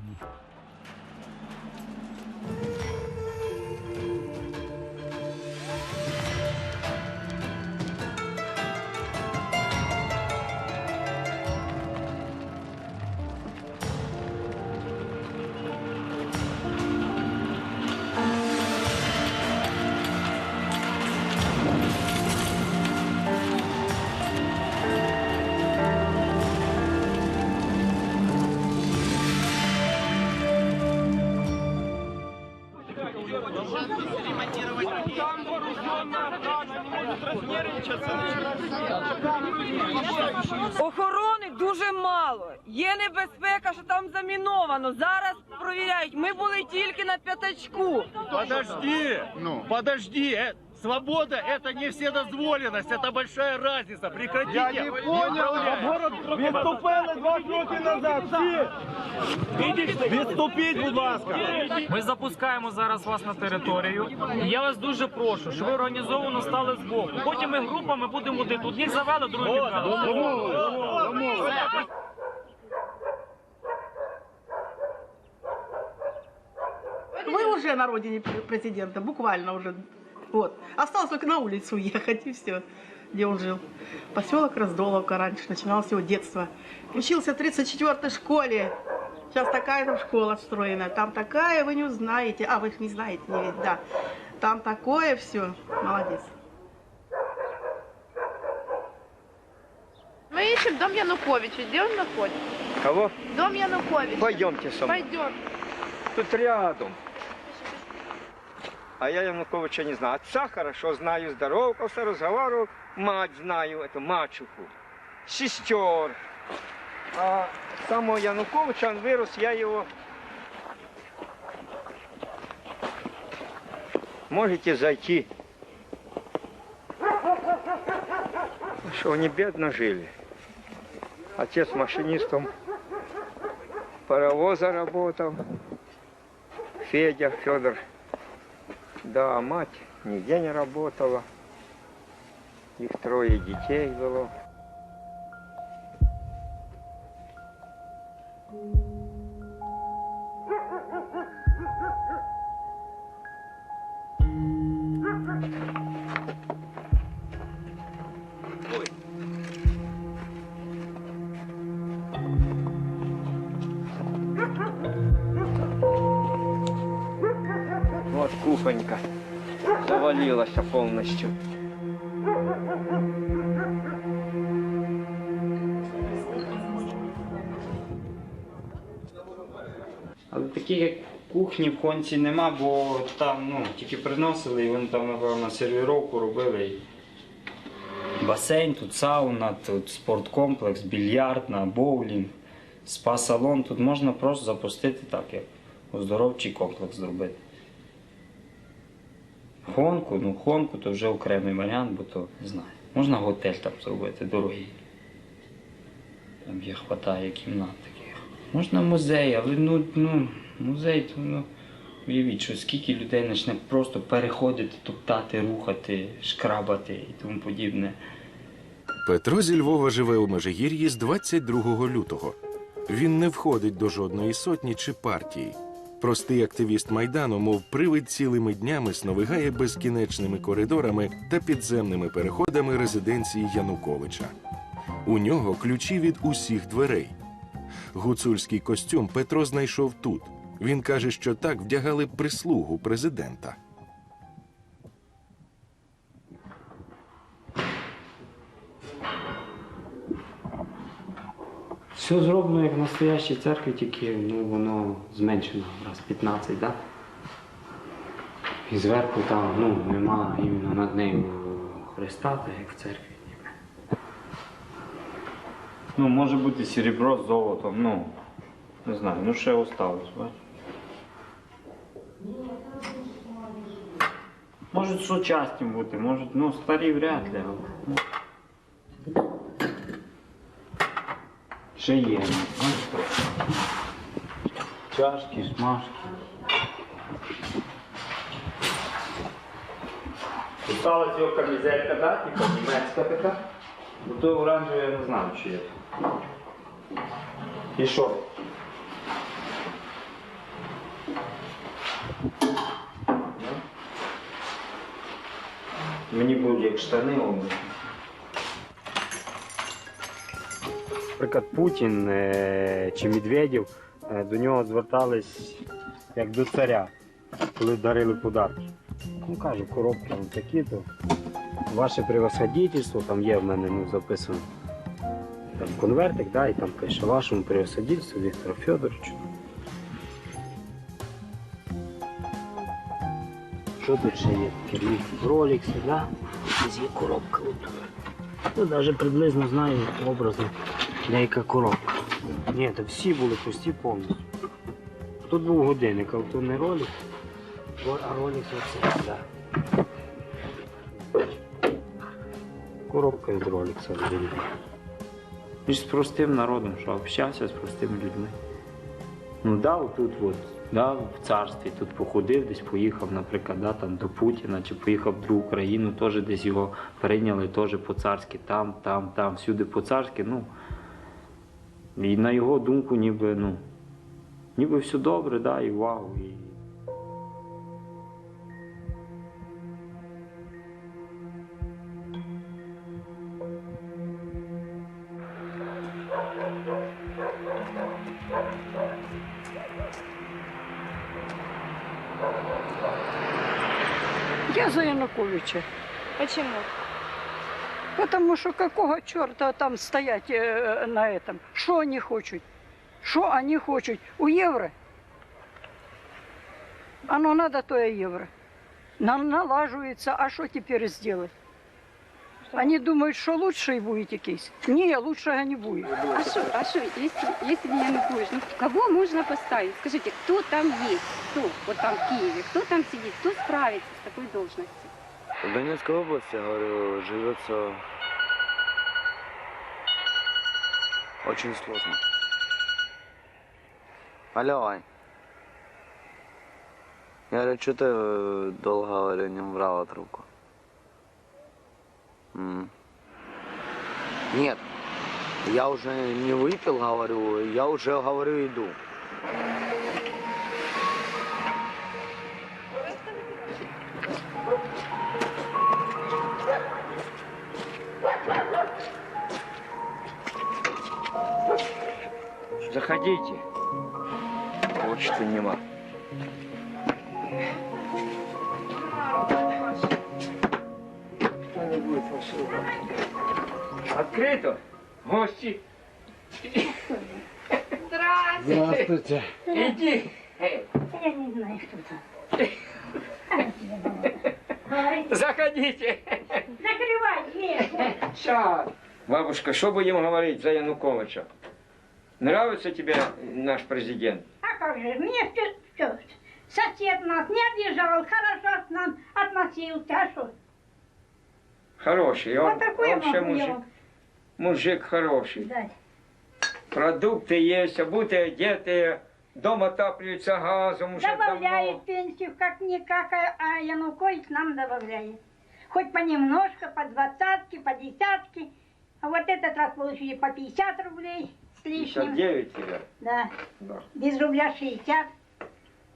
Mm-hmm. Охорони дуже мало. Є небезпека, що там заміновано. Зараз провіряють. Ми були тільки на п'ятачку. Подожди, Ну. подожди. э, Свобода – это не вседозволенность, это большая разница. Прекратите. Я не понял. Відступили два роки назад. Всі. Відступіть, будь ласка. Ми запускаємо зараз вас на територію. І Я вас дуже прошу, щоб ви організовано стали збоку. Потім ми групами будемо один. Одних завели, других відправили. Вы уже на родине пр- президента, буквально уже. Вот. Осталось только на улицу уехать, и все, где он жил. Поселок Раздоловка раньше, начиналось его детство. Учился в 34-й школе. Сейчас такая там школа встроена. Там такая, вы не узнаете. А, вы их не знаете, не видите, да. Там такое все. Молодец. Мы ищем дом Януковича. Где он находится? Кого? Дом Януковича. Пойдемте со мной. Пойдем. Тут рядом. А я Януковича не знаю. Отца хорошо знаю, здоровался, разговаривал. Мать знаю, эту мачеху. Сестер. А самого Януковича, он вырос, я его... Можете зайти. Что, они бедно жили. Отец машинистом паровоза работал. Федя, Федор. Да, мать нигде не работала. Их трое детей было. Завалилась полностью. Але таких як кухні в конці нема, бо там ну, тільки приносили і вони там, напевно, сервіровку робили. Басейн, тут сауна, тут спорткомплекс, більярдна, боулінг, спа-салон. Тут можна просто запустити так, як оздоровчий комплекс зробити. Хонку, ну хонку то вже окремий варіант, бо то не знаю. Можна готель там зробити, дорогий. Там є хватає кімнат таких. Можна музей, але ну, ну музей, то ну. Уявіть, що скільки людей почне просто переходити, топтати, рухати, шкрабати і тому подібне. Петро зі Львова живе у Межигір'ї з 22 лютого. Він не входить до жодної сотні чи партії. Простий активіст майдану, мов привид цілими днями сновигає безкінечними коридорами та підземними переходами резиденції Януковича. У нього ключі від усіх дверей. Гуцульський костюм Петро знайшов тут. Він каже, що так вдягали прислугу президента. Все зроблено як в настоящій церкві, тільки ну, воно зменшено раз 15, да? І зверху там ну, нема іменно над нею Христа, так як в церкві. Ну, може бути серебро з золотом, ну, не знаю, ну ще осталось, бачиш. Можуть сучасні бути, можуть, ну, старі вряд ли. але, ще є. Чашки, смажки. Стала цього камізелька, так? Да? Німецька така. Бо то оранжеве я не знаю, чи є. І що? Мені будуть як штани обрати. Наприклад, Путін е, чи Медведєв е, до нього звертались як до царя, коли дарили подарки. Ну, кажу, коробки ну, такі, то ваше превосходительство, там є в мене ну, записано там конвертик, да, і там пише вашому превосходительству Віктору Федоровичу. Що тут ще є? Керівник Ролікси, да? Ось є коробка. Ну, навіть приблизно знаю образно деяка коробка. Ні, то всі були пусті повністю. Тут був годинник, а то не ролик, а ролик оце, так. Да. Коробка з роликса взагалі. Він ж з простим народом, що общався з простими людьми. Ну да, тут от, да, в царстві тут походив, десь поїхав, наприклад, да, там, до Путіна, чи поїхав в другу країну, теж десь його прийняли теж по-царськи, там, там, там, всюди по-царськи. Ну, і на його думку, ніби, ну, ніби все добре, да, і вау. І... Я за Януковича. Почему? Потому что какого черта там стоять э, на этом? Что они хотят? Что они хотят? У евро? Оно надо то и евро. Нам налаживается, а что теперь сделать? Они думают, что лучше и будет якийсь. Не, лучшего не будет. А что, а что, если, если не Янукович, ну кого можно поставить? Скажите, кто там есть? Кто вот там в Киеве? Кто там сидит? Кто справится с такой должностью? В Донецкой области, говорю, живется очень сложно. Алло, Ань. Я говорю, что ты э, долго, говорю, не брала трубку? М. Нет, я уже не выпил, говорю, я уже, говорю, иду. Заходите. Почты нема. Кто не будет вас слухать? Открыто. Гости. Здравствуйте. Иди. Я не знаю, кто там. Заходите. Закрывай дверь. Сейчас. Бабушка, что будем говорить за Януковича? Нравится тебе наш президент? А как же, мне все, все. Сосед нас не обижал, хорошо к нам относился, а что? Хороший. Он Вот такой вообще мужик, мужик хороший. дать. Продукты есть, обуты одетые, дом отапливается газом уже Добавляет давно. пенсию как-никак, а а Янукович нам добавляет. Хоть понемножко, по двадцатке, по десятке. А вот этот раз получили по 50 рублей с лишним. 59 тебя. Да, Да. без рубля 60.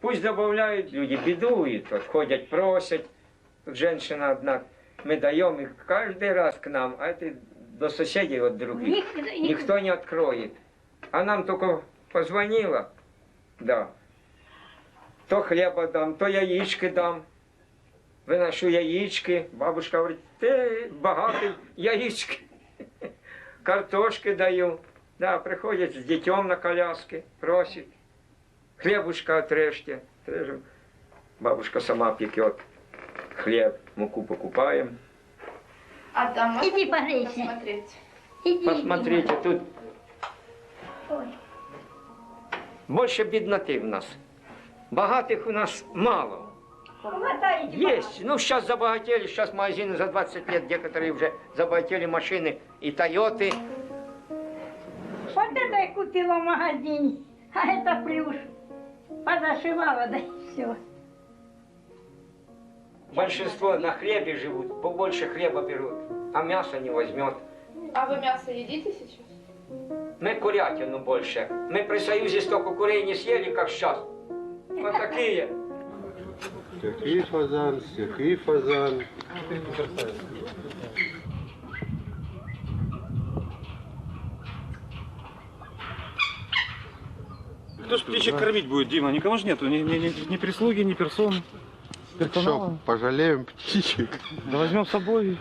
Пусть добавляют люди, бедуют, вот, ходят, просят. Тут женщина одна, мы даем их каждый раз к нам, а это до соседей вот других. Их- Никто не откроет. А нам только позвонила, да. То хлеба дам, то яички дам. Выношу яички. Бабушка говорит, ты богатый, яички. Картошки даю. Да, приходит с детем на коляске, просит. Хлебушка отрежьте. Отрежем. Бабушка сама пекет хлеб, муку покупаем. А там можно Иди погрейся. посмотреть? Иди, Посмотрите, тут Ой. больше бедноты в нас. Богатых у нас мало. Есть. Ну, сейчас забогатели, сейчас магазины за 20 лет, некоторые уже забогатели машины и Тойоты. Вот это я купила в магазине, а это плюш. Позашивала, да и все. Большинство на хлебе живут, побольше хлеба берут, а мясо не возьмет. А вы мясо едите сейчас? Мы курятину больше. Мы при Союзе столько курей не съели, как сейчас. Вот такие. Такий фазан, такий фазан. Кто ж птичек кормить будет, Дима? Никого же нету, ни, ни, ни, ни прислуги, ни персон. Что, пожалеем птичек? Да возьмем с собой.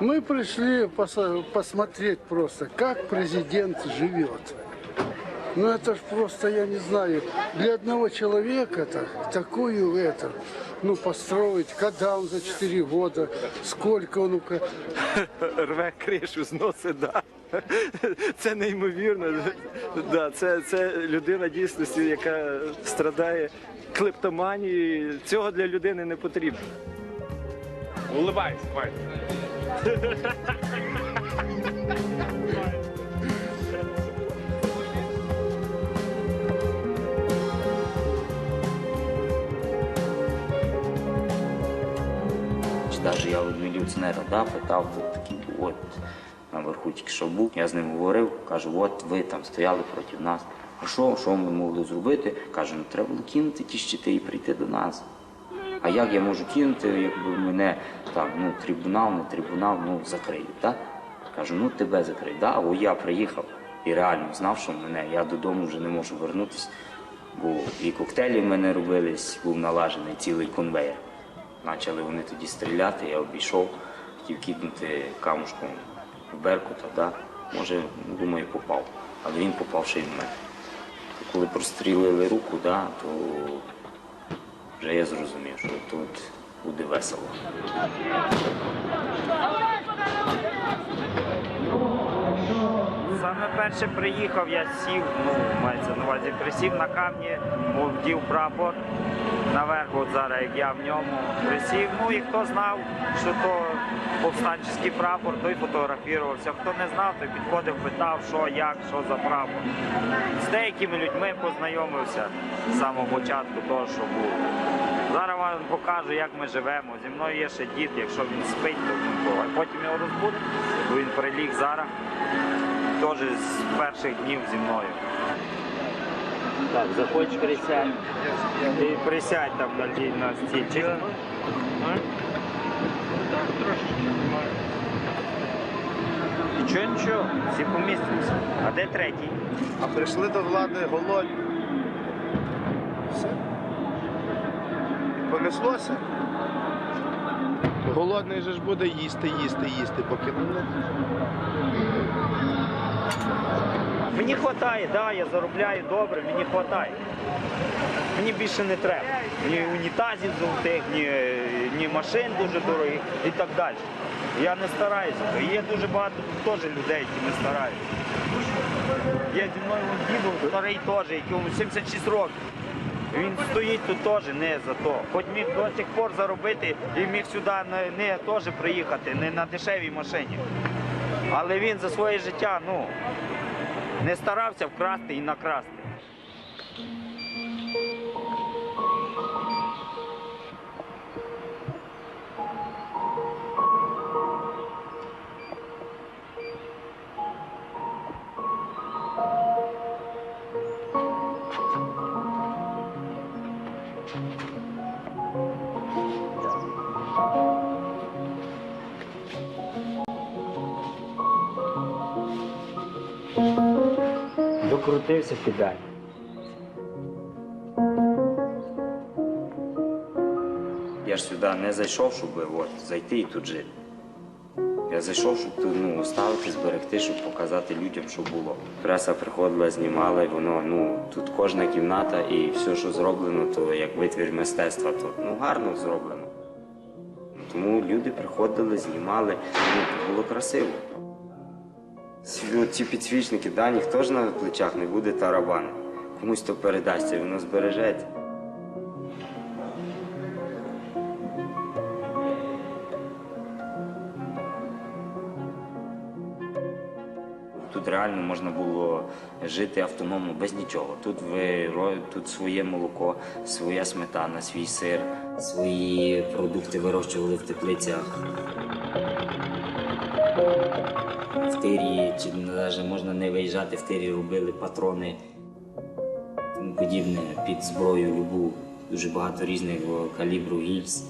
Мы пришли поса- посмотреть просто, как президент живет. Ну это ж просто, я не знаю, для одного человека -то, такую это, ну построить, когда он за 4 года, сколько он... ука- рве кришу, зносить, да. Це неймовірно. Да, це, це людина дійсності, яка страдає клептоманією. Цього для людини не потрібно. Улыбайся, Вань. Навіть я у міліціонера да, питав, такий, от наверху тільки що був. Я з ним говорив, кажу, от ви там стояли проти нас. А що, що ми могли зробити? Каже, ну треба було кинути ті щити і прийти до нас. А як я можу кинути, якби мене так, ну, трибунал, не трибунал, ну, закриють, так? Кажу, ну тебе закриють. Да? О, я приїхав і реально знав, що мене, я додому вже не можу вернутися, бо і коктейлі в мене робились, був налажений цілий конвейер. Почали вони тоді стріляти, я обійшов, хотів киднути камушком Беркута, да? може, думаю, попав. Але він попав ще й в мене. Коли прострілили руку, да, то вже я зрозумів, що тут буде весело. Саме перше приїхав, я сів, ну, мається на увазі, присів на камні, вдів прапор наверх, от зараз як я в ньому присів. Ну і хто знав, що то повстанчий прапор, той фотографувався. Хто не знав, той підходив, питав, що, як, що за прапор. З деякими людьми познайомився з самого початку того, що було. Зараз вам покажу, як ми живемо. Зі мною є ще дід, якщо він спить, то. А потім його розбудемо, бо він приліг зараз. Теж з перших днів зі мною. Так, заходь, присядь. Ти присядь там на, ті- на стільчик. Нічого, нічого, всі помістимося. А де третій? А прийшли до влади голодні. Все. Понеслося. Голодний же ж буде їсти, їсти, їсти, поки не. Мені вистачає, да, я заробляю добре, мені вистачає. Мені більше не треба. Ні унітазів золотих, ні, ні машин дуже дорогих і так далі. Я не стараюся. Є дуже багато теж людей, які не стараються. Є зі мною дідо старий теж, якому 76 років. Він стоїть тут теж не за то. Хоч міг до сих пор заробити і міг сюди не, не теж приїхати, не на дешевій машині. Але він за своє життя, ну, не старався вкрасти і накрасти. Докрутився педаль. Я ж сюди не зайшов, щоб от, зайти і тут жити. Я зайшов, щоб тут ну, оставити, зберегти, щоб показати людям, що було. Преса приходила, знімала, і воно, ну, тут кожна кімната і все, що зроблено, то як витвір мистецтва, то ну, гарно зроблено. Тому люди приходили, знімали, ну, було красиво. Ну, ці підсвічники, да, ніхто ж на плечах не буде тарабан. Комусь то передасться, воно збережеться. Тут реально можна було жити автономно без нічого. Тут ви тут своє молоко, своя сметана, свій сир, свої продукти вирощували в теплицях. В тирі, чи навіть можна не виїжджати в тирі, робили патрони, тому подібне під зброю любу дуже багато різних калібру гільз.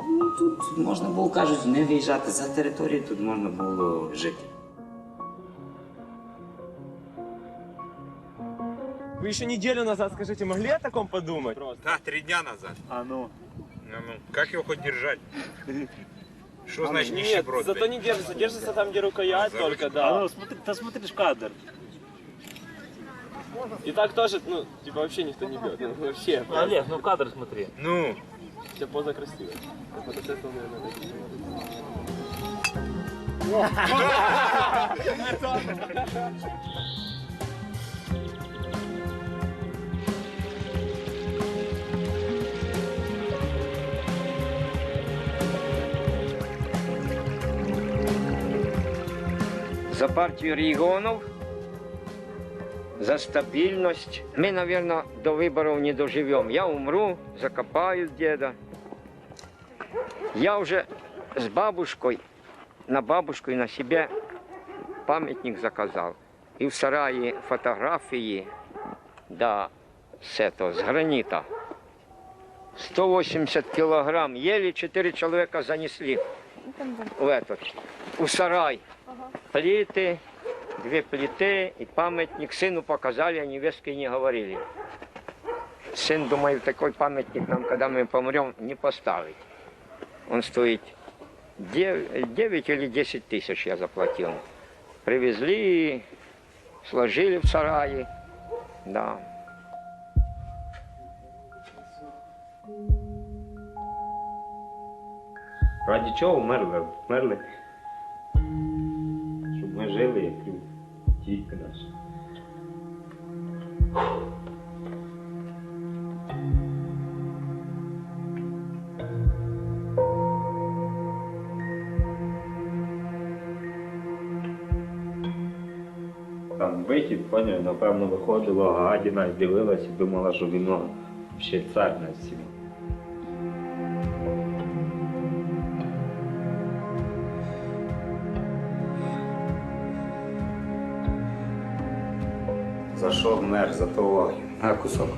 Ну, тут можна було, кажуть, не виїжджати за територію, тут можна було жити. Вы еще неделю назад, скажите, могли о таком подумать? Да, три дня назад. А ну? Ну, ну, как его хоть держать? Что А, значит Нет, нищеброд? зато не держится. Держится там, где рукоять За только, ручку. да. А ну, смотри, ты смотришь кадр. И так тоже, ну, типа вообще никто не бьет. Ну, вообще. Олег, ну кадр смотри. Ну. Вся поза красивая. Фотосессия, за партію регіонів, за стабільність. Ми, мабуть, до виборів не доживемо. Я умру, закопаю деда. Я вже з бабушкою, на бабушку і на себе пам'ятник заказав. І в сараї фотографії, да, з, этого, з гранита. 180 килограмм. Еле четыре человека занесли в этот, у сарай. Плиты, две плиты и памятник. Сыну показали, а невестке не говорили. Сын, думаю, такой памятник нам, когда мы помрем, не поставить. Он стоит 9, или 10 тысяч я заплатил. Привезли, сложили в сарае. Да. Раді чого вмерли? Вмерли. ми жили, як люди. Тільки наші. Там вихід, поняв, напевно, виходила гадіна і дивилась і думала, що він ну, ще цар на всім. За мер? За того на кусок.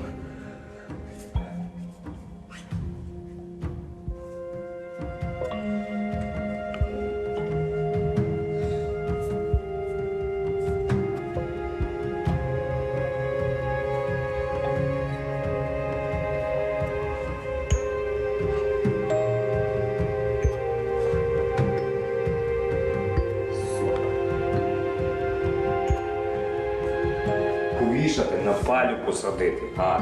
На палю посадити. А.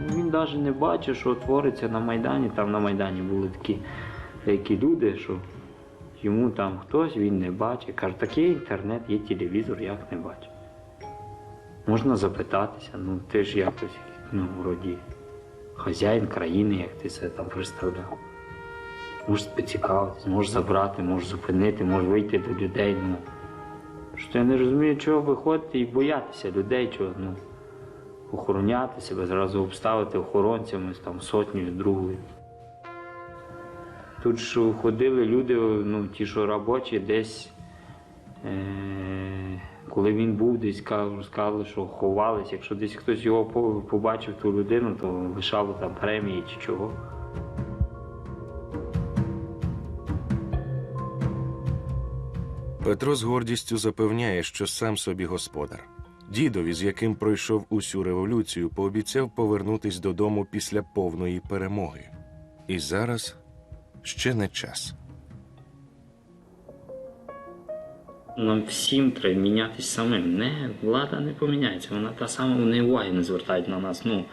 Ну, Він навіть не бачив, що твориться на Майдані. Там на Майдані були такі деякі люди, що йому там хтось він не бачить. Каже, такий інтернет, є телевізор, як не бачив. Можна запитатися, ну ти ж якось, ну, вроді, хазяїн країни, як ти себе там представляв. Можеш поцікавитися, можеш забрати, можеш зупинити, можеш вийти до людей. Ну, що я не розумію, чого виходити і боятися людей, чого, ну охороняти себе, зразу обставити охоронцями там сотнею, другою. Тут ж ходили люди, ну, ті, що робочі, десь, е- коли він був, десь ка- сказали, що ховались. Якщо десь хтось його побачив, ту людину, то лишало там премії чи чого. Петро з гордістю запевняє, що сам собі господар. Дідові, з яким пройшов усю революцію, пообіцяв повернутись додому після повної перемоги. І зараз ще не час. Нам всім треба мінятися самим. Не, влада не поміняється. Вона та сама, вони уваги не звертають на нас. Ну,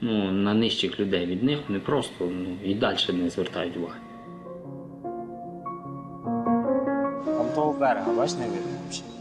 ну, на нижчих людей від них вони просто ну, і далі не звертають уваги. Там того берега,